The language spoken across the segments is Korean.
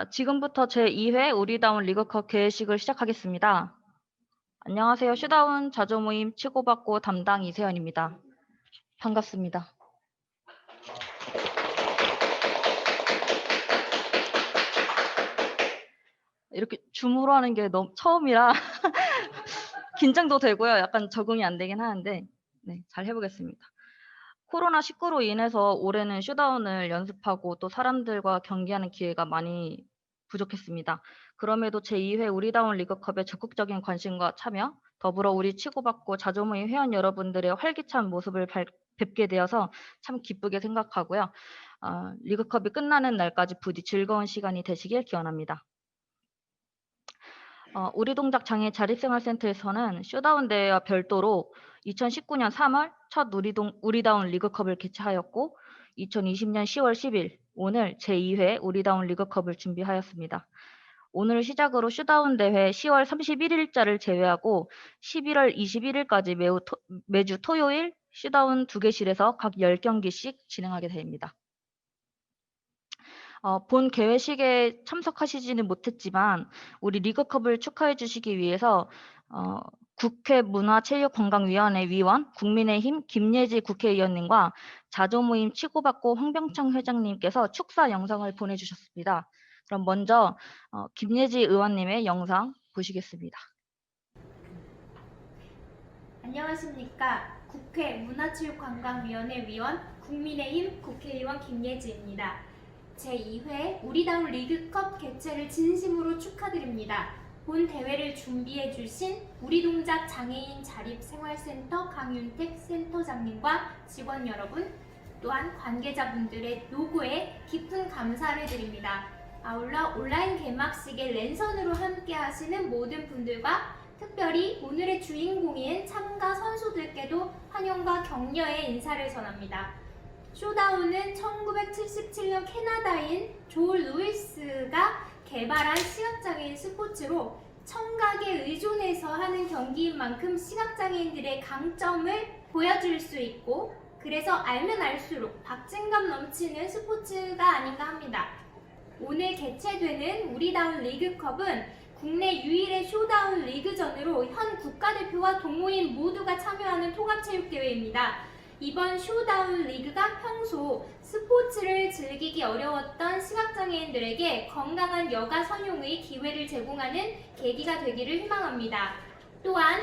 자, 지금부터 제2회 우리다운 리그컵 개회식을 시작하겠습니다. 안녕하세요. 슈다운 자조 모임 치고받고 담당 이세연입니다. 반갑습니다. 이렇게 줌으로 하는 게 너무 처음이라 긴장도 되고요. 약간 적응이 안 되긴 하는데 네, 잘 해보겠습니다. 코로나19로 인해서 올해는 슈다운을 연습하고 또 사람들과 경기하는 기회가 많이 부족했습니다. 그럼에도 제2회 우리다운 리그컵에 적극적인 관심과 참여, 더불어 우리 치고받고 자조모임 회원 여러분들의 활기찬 모습을 발- 뵙게 되어서 참 기쁘게 생각하고요. 어, 리그컵이 끝나는 날까지 부디 즐거운 시간이 되시길 기원합니다. 어, 우리 동작 장애 자립생활센터에서는 쇼다운 대회와 별도로 2019년 3월 첫 우리동, 우리다운 리그컵을 개최하였고 2020년 10월 10일 오늘 제2회 우리다운 리그컵을 준비하였습니다. 오늘 시작으로 슈다운 대회 10월 31일자를 제외하고 11월 21일까지 매우 토- 매주 토요일 슈다운 두 개실에서 각 10경기씩 진행하게 됩니다. 어, 본 개회식에 참석하시지는 못했지만 우리 리그컵을 축하해 주시기 위해서 어, 국회 문화체육관광위원회 위원 국민의힘 김예지 국회의원님과 자조모임 치고받고 황병창 회장님께서 축사 영상을 보내주셨습니다. 그럼 먼저 어, 김예지 의원님의 영상 보시겠습니다. 안녕하십니까. 국회 문화체육관광위원회 위원 국민의힘 국회의원 김예지입니다. 제2회 우리다운 리그컵 개최를 진심으로 축하드립니다. 본 대회를 준비해 주신 우리 동작 장애인 자립 생활센터 강윤택 센터장님과 직원 여러분 또한 관계자분들의 노고에 깊은 감사를 드립니다. 아울러 온라인 개막식에 랜선으로 함께 하시는 모든 분들과 특별히 오늘의 주인공인 참가 선수들께도 환영과 격려의 인사를 전합니다. 쇼다운은 1977년 캐나다인 조을 루이스가 개발한 시각장애인 스포츠로 청각에 의존해서 하는 경기인 만큼 시각장애인들의 강점을 보여줄 수 있고 그래서 알면 알수록 박진감 넘치는 스포츠가 아닌가 합니다. 오늘 개최되는 우리다운 리그컵은 국내 유일의 쇼다운 리그전으로 현 국가대표와 동호인 모두가 참여하는 통합체육대회입니다. 이번 쇼다운 리그가 평소 스포츠를 즐기기 어려웠던 시각장애인들에게 건강한 여가 선용의 기회를 제공하는 계기가 되기를 희망합니다. 또한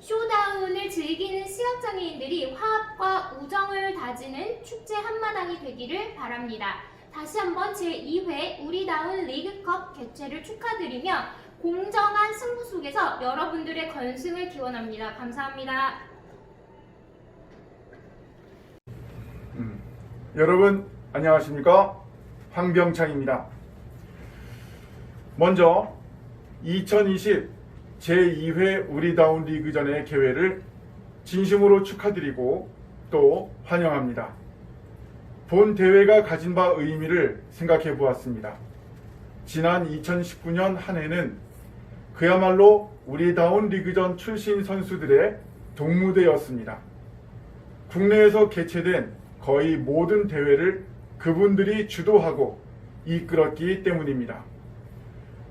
쇼다운을 즐기는 시각장애인들이 화합과 우정을 다지는 축제 한마당이 되기를 바랍니다. 다시 한번 제2회 우리다운 리그컵 개최를 축하드리며 공정한 승부 속에서 여러분들의 건승을 기원합니다. 감사합니다. 여러분 안녕하십니까 황병창입니다. 먼저 2020 제2회 우리다운 리그전의 개회를 진심으로 축하드리고 또 환영합니다. 본 대회가 가진 바 의미를 생각해 보았습니다. 지난 2019년 한 해는 그야말로 우리다운 리그전 출신 선수들의 동무대였습니다. 국내에서 개최된 거의 모든 대회를 그분들이 주도하고 이끌었기 때문입니다.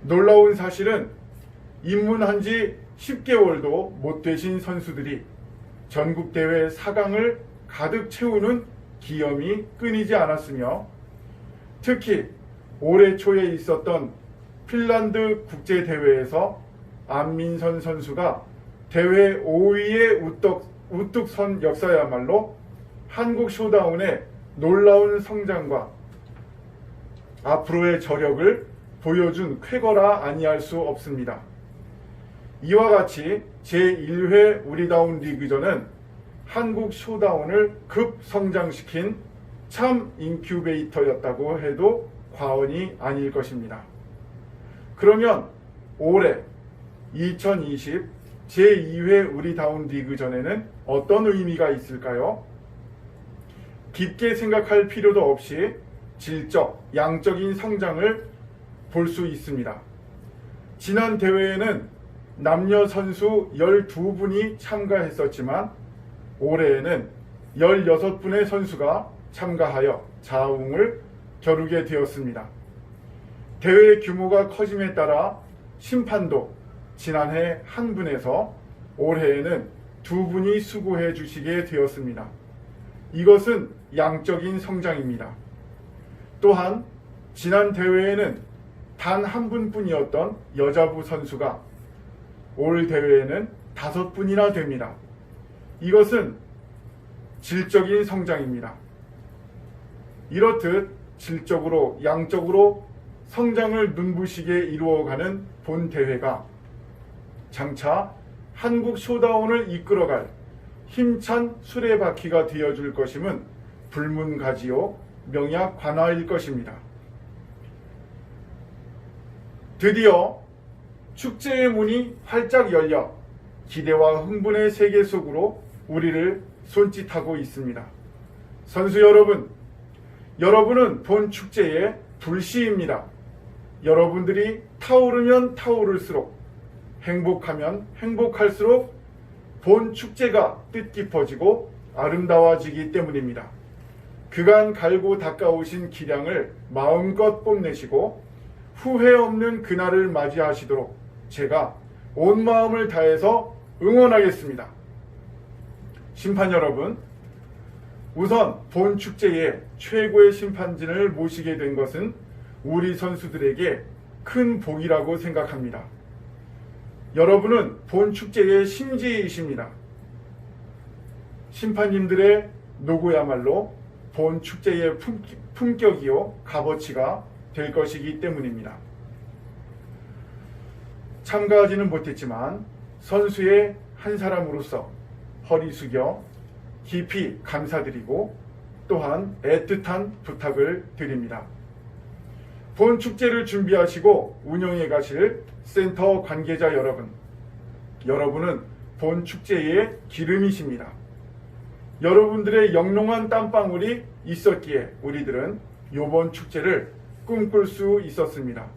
놀라운 사실은 입문한 지 10개월도 못 되신 선수들이 전국대회 4강을 가득 채우는 기염이 끊이지 않았으며 특히 올해 초에 있었던 핀란드 국제대회에서 안민선 선수가 대회 5위에 우뚝, 우뚝 선 역사야말로 한국 쇼다운의 놀라운 성장과 앞으로의 저력을 보여준 쾌거라 아니할 수 없습니다. 이와 같이 제1회 우리다운 리그전은 한국 쇼다운을 급성장시킨 참 인큐베이터였다고 해도 과언이 아닐 것입니다. 그러면 올해 2020 제2회 우리다운 리그 전에는 어떤 의미가 있을까요? 깊게 생각할 필요도 없이 질적, 양적인 성장을 볼 수 있습니다. 지난 대회에는 남녀 선수 12분이 참가했었지만 올해에는 16분의 선수가 참가하여 자웅을 겨루게 되었습니다. 대회 규모가 커짐에 따라 심판도 지난해 한 분에서 올해에는 두 분이 수고해 주시게 되었습니다. 이것은 양적인 성장입니다. 또한 지난 대회에는 단 한 분뿐이었던 여자부 선수가 올 대회에는 다섯 분이나 됩니다. 이것은 질적인 성장입니다. 이렇듯 질적으로 양적으로 성장을 눈부시게 이루어가는 본 대회가 장차 한국 쇼다운을 이끌어갈 힘찬 수레바퀴가 되어줄 것임은 불문가지요 명약 관화일 것입니다. 드디어 축제의 문이 활짝 열려 기대와 흥분의 세계 속으로 우리를 손짓하고 있습니다. 선수 여러분, 여러분은 본 축제의 불씨입니다. 여러분들이 타오르면 타오를수록 행복하면 행복할수록 본 축제가 뜻깊어지고 아름다워지기 때문입니다. 그간 갈고 닦아오신 기량을 마음껏 뽐내시고 후회 없는 그날을 맞이하시도록 제가 온 마음을 다해서 응원하겠습니다. 심판 여러분, 우선 본 축제의 최고의 심판진을 모시게 된 것은 우리 선수들에게 큰 복이라고 생각합니다. 여러분은 본 축제의 심지이십니다. 심판님들의 노고야말로 본 축제의 품, 품격이요 값어치가 될 것이기 때문입니다. 참가하지는 못했지만 선수의 한 사람으로서 허리 숙여 깊이 감사드리고 또한 애틋한 부탁을 드립니다. 본 축제를 준비하시고 운영해 가실 센터 관계자 여러분, 여러분은 본 축제의 기름이십니다. 여러분들의 영롱한 땀방울이 있었기에 우리들은 이번 축제를 꿈꿀 수 있었습니다.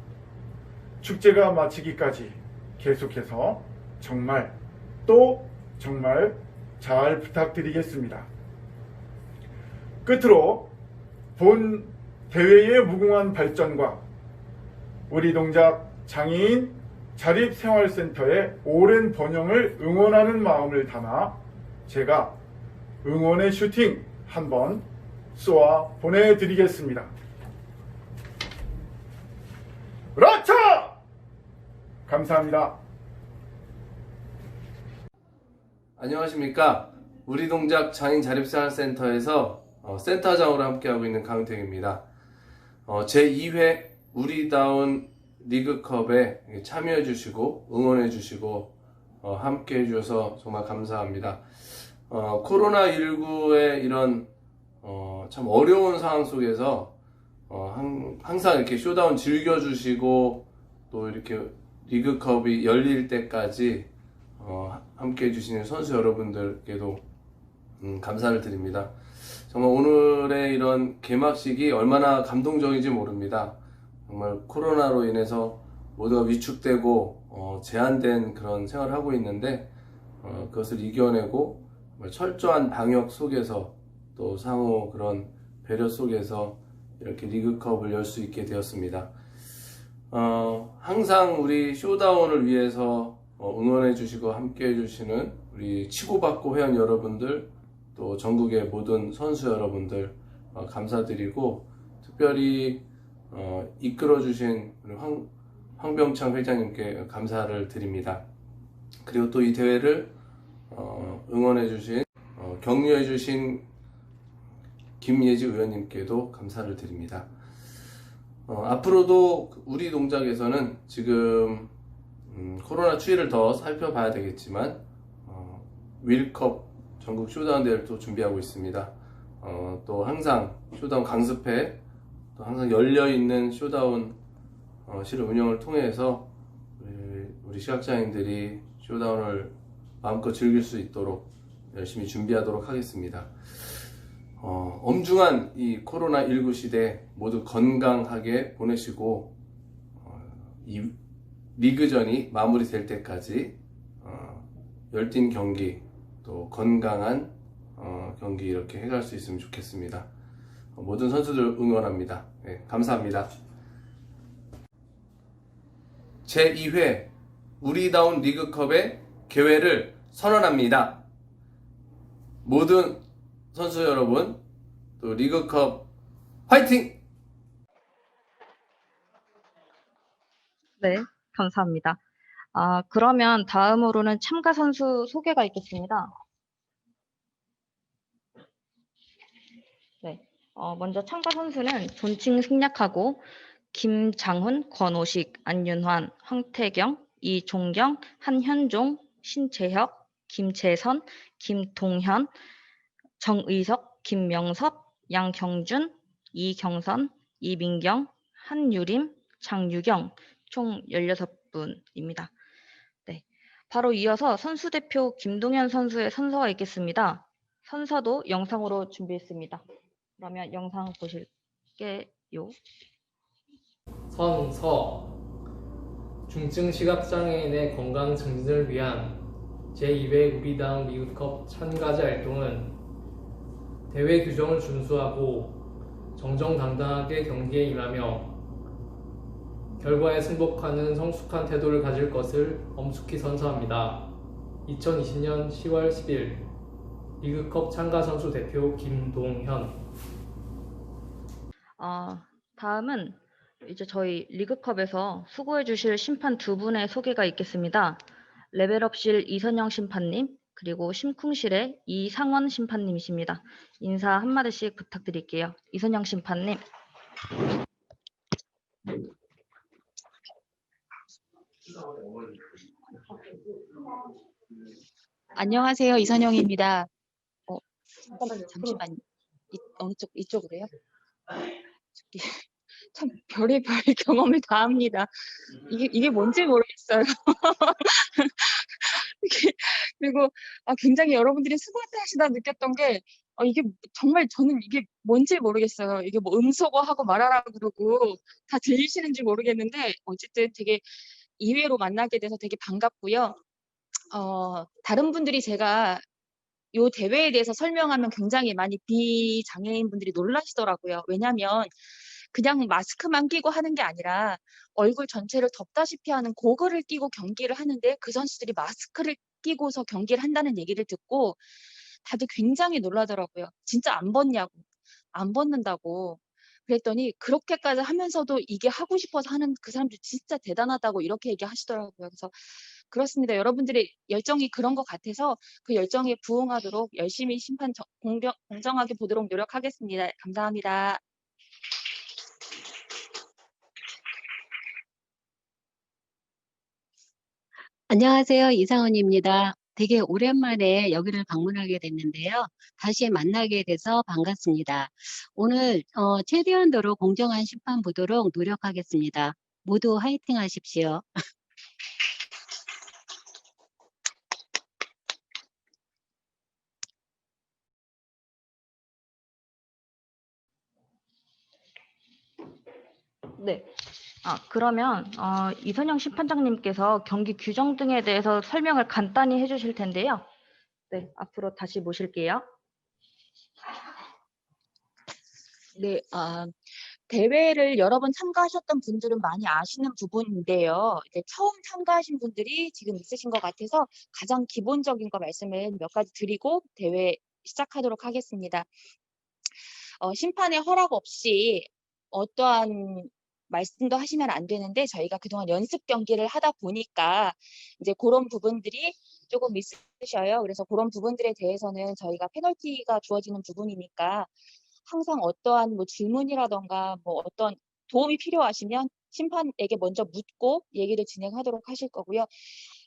축제가 마치기까지 계속해서 정말 또 정말 잘 부탁드리겠습니다. 끝으로 본 대회의 무궁한 발전과 우리 동작 장애인 자립생활센터의 오랜 번영을 응원하는 마음을 담아 제가 응원의 슈팅 한번 쏘아 보내드리겠습니다. 그렇죠! 감사합니다. 안녕하십니까. 우리 동작 장인 자립생활센터에서 어, 센터장으로 함께하고 있는 강태입니다. 어, 제2회 우리다운 리그컵에 참여해 주시고 응원해 주시고 어, 함께 해 주셔서 정말 감사합니다. 어, 코로나19의 이런 어, 참 어려운 상황 속에서 어, 항, 항상 이렇게 쇼다운 즐겨주시고 또 이렇게 리그컵이 열릴 때까지 어, 함께 해주시는 선수 여러분들께도 음, 감사를 드립니다. 정말 오늘의 이런 개막식이 얼마나 감동적인지 모릅니다. 정말 코로나로 인해서 모두가 위축되고 어, 제한된 그런 생활을 하고 있는데 어, 그것을 이겨내고 철저한 방역 속에서 또 상호 그런 배려 속에서 이렇게 리그컵을 열 수 있게 되었습니다. 어, 항상 우리 쇼다운을 위해서 어, 응원해 주시고 함께 해 주시는 우리 치고받고 회원 여러분들 또 전국의 모든 선수 여러분들 어, 감사드리고 특별히 어, 이끌어 주신 우리 황, 황병창 회장님께 감사를 드립니다. 그리고 또 이 대회를 어, 응원해 주신 어, 격려해 주신 김예지 의원님께도 감사를 드립니다. 어, 앞으로도 우리 동작에서는 지금 음, 코로나 추이를 더 살펴봐야 되겠지만 어, 윌컵 전국 쇼다운 대회를 또 준비하고 있습니다. 어, 또 항상 쇼다운 강습회 또 항상 열려 있는 쇼다운 어, 실을 운영을 통해서 우리, 우리 시각장애인들이 쇼다운을 마음껏 즐길 수 있도록 열심히 준비하도록 하겠습니다. 어, 엄중한 이 코로나19 시대 모두 건강하게 보내시고 어, 이 리그전이 마무리될 때까지 어, 열띤 경기 또 건강한 어, 경기 이렇게 해갈 수 있으면 좋겠습니다. 어, 모든 선수들 응원합니다. 네, 감사합니다. 제2회 우리다운 리그컵의 개회를 선언합니다. 모든 선수 여러분, 또 리그컵 화이팅! 네, 감사합니다. 아, 그러면 다음으로는 참가 선수 소개가 있겠습니다. 네, 어, 먼저 참가 선수는 존칭 승략하고 김장훈, 권오식, 안윤환, 황태경, 이종경, 한현종, 신재혁, 김재선, 김동현, 정의석, 김명섭, 양경준, 이경선, 이민경, 한유림, 장유경 총 16분입니다. 네. 바로 이어서 선수 대표 김동현 선수의 선서가 있겠습니다. 선서도 영상으로 준비했습니다. 그러면 영상 보실게요. 선서 중증 시각장애인의 건강 증진을 위한 제2회 우리당 리그컵 참가자 활동은 대회 규정을 준수하고 정정당당하게 경기에 임하며 결과에 승복하는 성숙한 태도를 가질 것을 엄숙히 선서합니다. 2020년 10월 10일 리그컵 참가 선수 대표 김동현 아, 다음은 이제 저희 리그컵에서 수고해 주실 심판 두 분의 소개가 있겠습니다. 레벨업실 이선영 심판님, 그리고 심쿵실의 이상원 심판님이십니다. 인사 한마디씩 부탁드릴게요. 이선영 심판님. 안녕하세요. 이선영입니다. 어, 잠깐만요. 잠시만요. 이, 어느 쪽, 이쪽으로요? 참, 별의별 경험을 다 합니다. 이게, 이게 뭔지 모르겠어요. 그리고, 아, 굉장히 여러분들이 수고했다 하시다 느꼈던 게, 어, 이게 정말 저는 이게 뭔지 모르겠어요. 이게 뭐 음소거 하고 말하라 그러고 다 들리시는지 모르겠는데, 어쨌든 되게 2회로 만나게 돼서 되게 반갑고요. 어, 다른 분들이 제가 요 대회에 대해서 설명하면 굉장히 많이 비장애인 분들이 놀라시더라고요. 왜냐면 그냥 마스크만 끼고 하는 게 아니라 얼굴 전체를 덮다시피 하는 고글을 끼고 경기를 하는데 그 선수들이 마스크를 끼고서 경기를 한다는 얘기를 듣고 다들 굉장히 놀라더라고요. 진짜 안 벗냐고. 안 벗는다고. 그랬더니 그렇게까지 하면서도 이게 하고 싶어서 하는 그 사람들 진짜 대단하다고 이렇게 얘기하시더라고요. 그래서 그렇습니다. 여러분들의 열정이 그런 것 같아서 그 열정에 부응하도록 열심히 심판 정- 공정, 공정하게 보도록 노력하겠습니다. 감사합니다. 안녕하세요. 이상원입니다. 되게 오랜만에 여기를 방문하게 됐는데요. 다시 만나게 돼서 반갑습니다. 오늘 어, 최대한도로 공정한 심판 보도록 노력하겠습니다. 모두 화이팅 하십시오. 네. 아, 그러면 어, 이선영 심판장님께서 경기 규정 등에 대해서 설명을 간단히 해주실 텐데요. 네, 앞으로 다시 모실게요. 네, 아, 대회를 여러 번 참가하셨던 분들은 많이 아시는 부분인데요. 이제 처음 참가하신 분들이 지금 있으신 것 같아서 가장 기본적인 거 말씀을 몇 가지 드리고 대회 시작하도록 하겠습니다. 어, 심판의 허락 없이 어떠한 말씀도 하시면 안 되는데 저희가 그동안 연습 경기를 하다 보니까 이제 그런 부분들이 조금 있으셔요. 그래서 그런 부분들에 대해서는 저희가 페널티가 주어지는 부분이니까 항상 어떠한 뭐 질문이라던가 뭐 어떤 도움이 필요하시면 심판에게 먼저 묻고 얘기를 진행하도록 하실 거고요.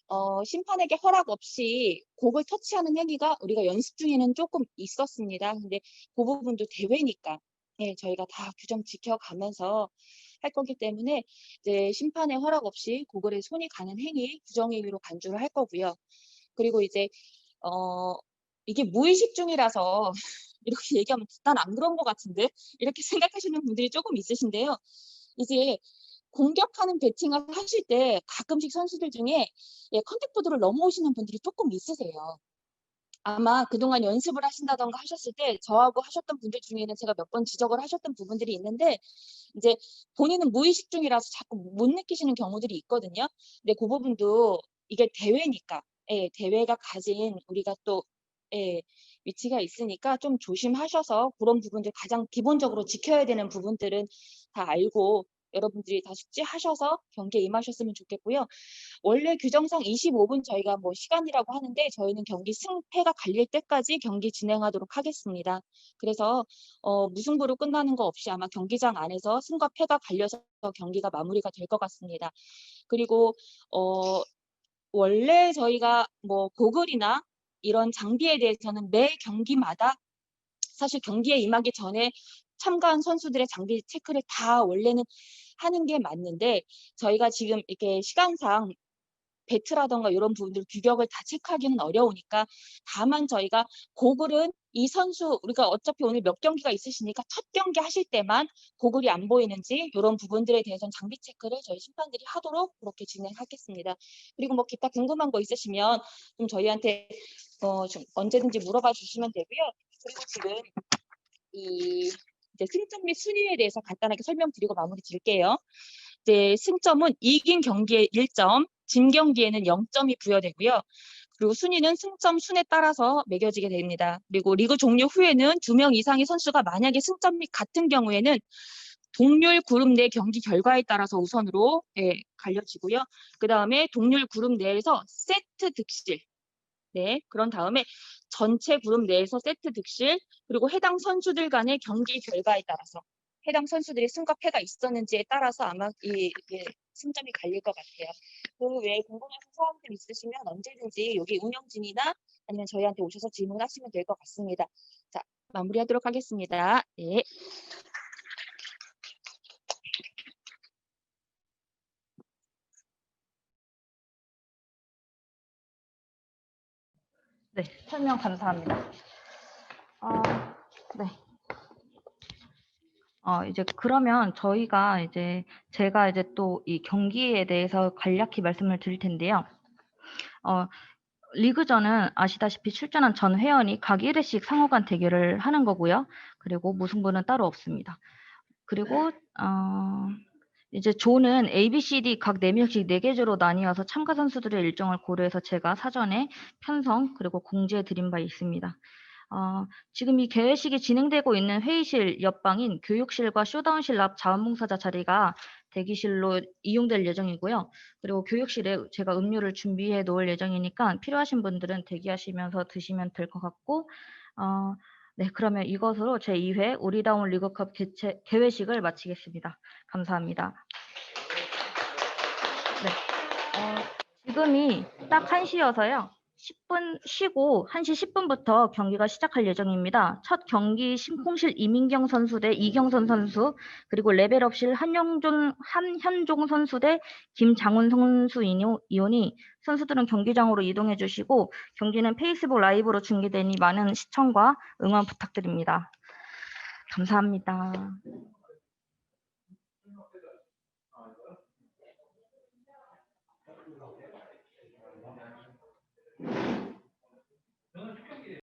어, 심판에게 허락 없이 곡을 터치하는 행위가 우리가 연습 중에는 조금 있었습니다. 근데 그 부분도 대회니까 예, 저희가 다 규정 지켜가면서 할 거기 때문에 이제 심판의 허락 없이 고글에 손이 가는 행위 규정행위로 간주를 할 거고요. 그리고 이제 어 이게 무의식 중이라서 이렇게 얘기하면 난 안 그런 것 같은데 이렇게 생각하시는 분들이 조금 있으신데요. 이제 공격하는 배팅을 하실 때 가끔씩 선수들 중에 예, 컨택 보드를 넘어오시는 분들이 조금 있으세요. 아마 그동안 연습을 하신다던가 하셨을 때 저하고 하셨던 분들 중에는 제가 몇 번 지적을 하셨던 부분들이 있는데 이제 본인은 무의식 중이라서 자꾸 못 느끼시는 경우들이 있거든요. 근데 그 부분도 이게 대회니까 예, 대회가 가진 우리가 또 예, 위치가 있으니까 좀 조심하셔서 그런 부분들 가장 기본적으로 지켜야 되는 부분들은 다 알고 여러분들이 다 숙지하셔서 경기에 임하셨으면 좋겠고요. 원래 규정상 25분 저희가 뭐 시간이라고 하는데 저희는 경기 승패가 갈릴 때까지 경기 진행하도록 하겠습니다. 그래서 어, 무승부로 끝나는 거 없이 아마 경기장 안에서 승과 패가 갈려서 경기가 마무리가 될 것 같습니다. 그리고 어, 원래 저희가 뭐 고글이나 이런 장비에 대해서는 매 경기마다 사실 경기에 임하기 전에 참가한 선수들의 장비 체크를 다 원래는 하는 게 맞는데 저희가 지금 이렇게 시간상 배트라던가 이런 부분들 규격을 다 체크하기는 어려우니까 다만 저희가 고글은 이 선수 우리가 어차피 오늘 몇 경기가 있으시니까 첫 경기 하실 때만 고글이 안 보이는지 이런 부분들에 대해서는 장비 체크를 저희 심판들이 하도록 그렇게 진행하겠습니다. 그리고 뭐 기타 궁금한 거 있으시면 좀 저희한테 어, 좀 언제든지 물어봐 주시면 되고요. 그리고 지금 이 이제 승점 및 순위에 대해서 간단하게 설명드리고 마무리 드릴게요. 이제 승점은 이긴 경기에 1점, 진 경기에는 0점이 부여되고요. 그리고 순위는 승점 순에 따라서 매겨지게 됩니다. 그리고 리그 종료 후에는 두 명 이상의 선수가 만약에 승점이 같은 경우에는 동률 그룹 내 경기 결과에 따라서 우선으로 예, 갈려지고요. 그 다음에 동률 그룹 내에서 세트 득실, 네, 그런 다음에 전체 그룹 내에서 세트 득실, 그리고 해당 선수들 간의 경기 결과에 따라서 해당 선수들이 승과 패가 있었는지에 따라서 아마 이, 이게 승점이 갈릴 것 같아요. 그 외에 궁금하신 사항들 있으시면 언제든지 여기 운영진이나 아니면 저희한테 오셔서 질문하시면 될 것 같습니다. 자, 마무리하도록 하겠습니다. 네. 네, 설명 감사합니다. 어, 네. 어, 이제 그러면 저희가 이제 제가 이제 또 이 경기에 대해서 간략히 말씀을 드릴 텐데요. 어, 리그전은 아시다시피 출전한 전 회원이 각 1회씩 상호 간 대결을 하는 거고요. 그리고 무승부는 따로 없습니다. 그리고 어, 이제 조는 A, B, C, D 각 4명씩 4개 조로 나뉘어서 참가 선수들의 일정을 고려해서 제가 사전에 편성 그리고 공지해 드린 바 있습니다. 어, 지금 이 개회식이 진행되고 있는 회의실 옆방인 교육실과 쇼다운실 앞 자원봉사자 자리가 대기실로 이용될 예정이고요. 그리고 교육실에 제가 음료를 준비해 놓을 예정이니까 필요하신 분들은 대기하시면서 드시면 될 것 같고 어, 네, 그러면 이것으로 제2회 우리다운 리그컵 개최, 개회식을 마치겠습니다. 감사합니다. 네, 어, 지금이 딱 1시여서요. 10분 쉬고 1시 10분부터 경기가 시작할 예정입니다. 첫 경기 심콩실 이민경 선수 대 이경선 선수, 그리고 레벨업실 한영종, 한현종 선수 대 김장훈 선수 이온이 선수들은 경기장으로 이동해 주시고 경기는 페이스북 라이브로 중계되니 많은 시청과 응원 부탁드립니다. 감사합니다.